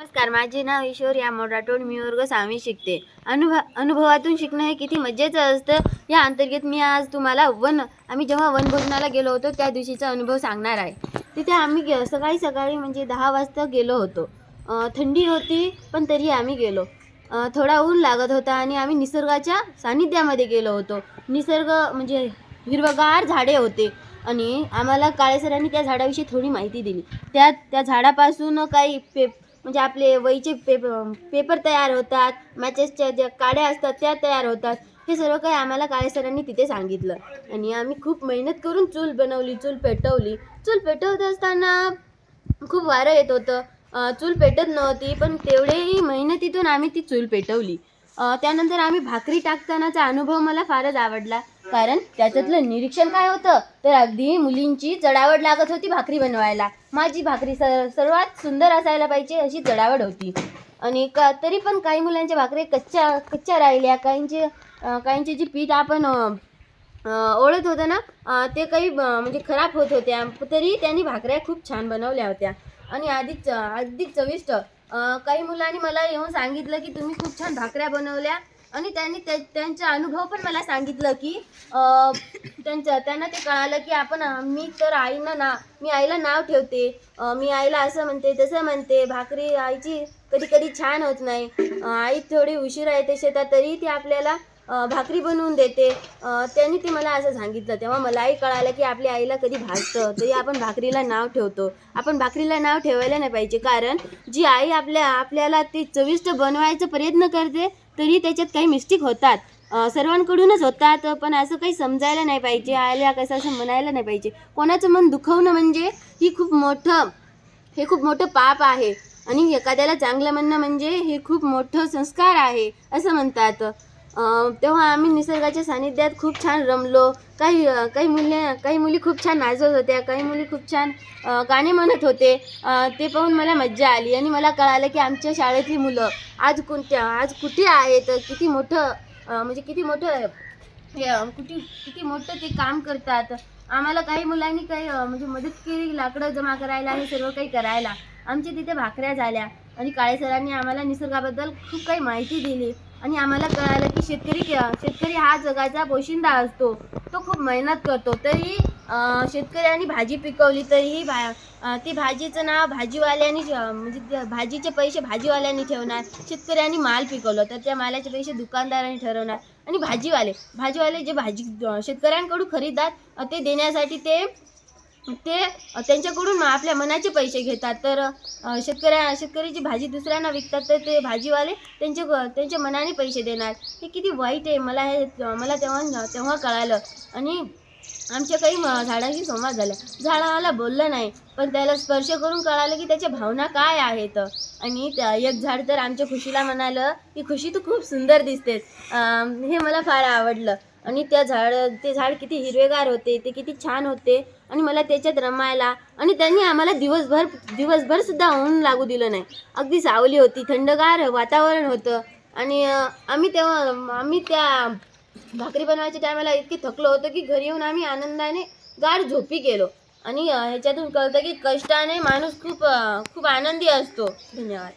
नमस्कार माझे नाव ईश्वर या मोराटोड मी वर्ग सहावी शिकते. अनुभव अनुभवातून शिकणं हे किती मजेचं असतं या अंतर्गत मी आज तुम्हाला वन आम्ही जेव्हा वनभोजनाला गेलो होतो त्या दिवशीचा अनुभव सांगणार आहे. तिथे आम्ही गे सकाळी सकाळी म्हणजे दहा वाजता गेलो होतो. थंडी होती पण तरी आम्ही गेलो. थोडा ऊन लागत होता आणि आम्ही निसर्गाच्या सानिध्यामध्ये गेलो होतो. निसर्ग म्हणजे हिरवगार झाडे होते आणि आम्हाला काळेसरांनी त्या झाडाविषयी थोडी माहिती दिली. त्या त्या झाडापासून काही पे म्हणजे आपले वहीचे पेप पेपर तयार होतात मॅचेसच्या ज्या काड्या असतात त्या तयार होतात. हे सर्व काही आम्हाला काळे सरांनी तिथे सांगितलं. आणि आम्ही खूप मेहनत करून चूल बनवली चूल पेटवली. चूल पेटवत असताना खूप वारं येत होतं. चूल पेटत नव्हती पण तेवढेही मेहनतीतून आम्ही ती चूल पेटवली. त्यानंतर आम्ही भाकरी टाकतानाचा अनुभव मला फारच आवडला. कारण त्याच्यातलं निरीक्षण काय होतं? तर अगदी मुलींची चढावड लागत होती भाकरी बनवायला. माझी भाकरी स सर्वात सुंदर असायला पाहिजे अशी चढावड होती. आणि का तरी पण काही मुलांच्या भाकरी कच्च्या कच्च्या राहिल्या. काहींचे काहींचे जे पीठ आपण ओळत होतं ना ते काही म्हणजे खराब होत होत्या. तरी त्यांनी भाकऱ्या खूप छान बनवल्या होत्या. आणि अधिक अधिक चविष्ट काही मुलांनी मला येऊन सांगितलं की तुम्ही खूप छान भाकऱ्या बनवल्या. आणि त्यांनी त्यांचा अनुभव पण मला सांगितलं की त्यांच्या त्यांना ते कळालं की आपण मी तर आईनं ना मी आईला नाव ठेवते. मी आईला असं म्हणते तसं म्हणते. भाकरी आईची कधी कधी छान होत नाही. आई थोडी उशिरा येते शेतात तरी ती आपल्याला भाकरी बनवून देते. त्यांनी ते मला असं सांगितलं. तेव्हा मलाही कळालं की आपल्या आईला कधी भाजतं. तरी आपण भाकरीला नाव ठेवतो. आपण भाकरीला नाव ठेवायला नाही पाहिजे. कारण जी आई आपल्या आपल्याला ते चविष्ट बनवायचा प्रयत्न करते तरी त्याच्यात काही मिस्टेक होतात. सर्वांकडूनच होतात पण असं काही समजायला नाही पाहिजे. आईला कसं असं म्हणायला नाही पाहिजे. कोणाचं मन दुखवणं म्हणजे ही खूप मोठं हे खूप मोठं पाप आहे. आणि एखाद्याला चांगलं म्हणणं म्हणजे हे खूप मोठं संस्कार आहे असं म्हणतात. तेव्हा आम्ही निसर्गाच्या सानिध्यात खूप छान रमलो. काही काही मुली काही मुली खूप छान नाचत होत्या काही मुली खूप छान गाणे म्हणत होते. ते पाहून मला मज्जा आली आणि मला कळालं की आमच्या शाळेतली मुलं आज कोणत्या आज कुठे आहेत किती मोठं म्हणजे किती मोठं हे कुठे किती मोठं ते काम करतात. आम्हाला काही मुलांनी काही म्हणजे मदत केली लाकडं जमा करायला हे सर्व काही करायला. आमच्या तिथे भाकऱ्या झाल्या आणि काळे सरांनी आम्हाला निसर्गाबद्दल खूप काही माहिती दिली. आणि आम्हाला कळालं की शेतकरी शेतकरी हा जगाचा पोशिंदा असतो. तो खूप मेहनत करतो. तरी शेतकऱ्यांनी भाजी पिकवली तरीही भा ती भाजीचं नाव भाजीवाल्यांनी म्हणजे भाजीचे पैसे भाजीवाल्यांनी ठेवणार. शेतकऱ्यांनी माल पिकवलं तर त्या मालाचे पैसे दुकानदारांनी ठरवणार. आणि भाजीवाले भाजीवाले जे भाजी शेतकऱ्यांकडून खरीदतात ते देण्यासाठी ते ते त्यांच्याकडून आपल्या मनाचे पैसे घेतात. तर शेतकऱ्या शेतकऱ्याची भाजी दुसऱ्यांना विकतात तर ते भाजीवाले त्यांच्या त्यांच्या मनाने पैसे देणार. हे किती वाईट आहे. मला हे मला तेव्हा तेव्हा कळालं. आणि आमच्या काही झाडाशी झाडांशी संवाद झाला. झाडाला बोललं नाही पण त्याला स्पर्श करून कळालं की त्याच्या भावना काय आहेत. आणि त्या एक झाड तर आमच्या खुशीला म्हणालं की खुशी तू खूप सुंदर दिसतेस. हे मला फार आवडलं. आणि त्या झाड ते झाड किती हिरवेगार होते ते किती छान होते. आणि मला त्याच्यात रमायला आणि त्यांनी आम्हाला दिवसभर दिवसभरसुद्धा ऊन लागू दिलं नाही. अगदी सावली होती थंडगार वातावरण होतं. आणि आम्ही तेव्हा आम्ही त्या भाकरी बनवायच्या टायमाला इतकी थकलो होतो की घरी येऊन आम्ही आनंदाने गाढ झोपी गेलो. आणि ह्याच्यातून कळतं की कष्टाने माणूस खूप खूप आनंदी असतो. धन्यवाद.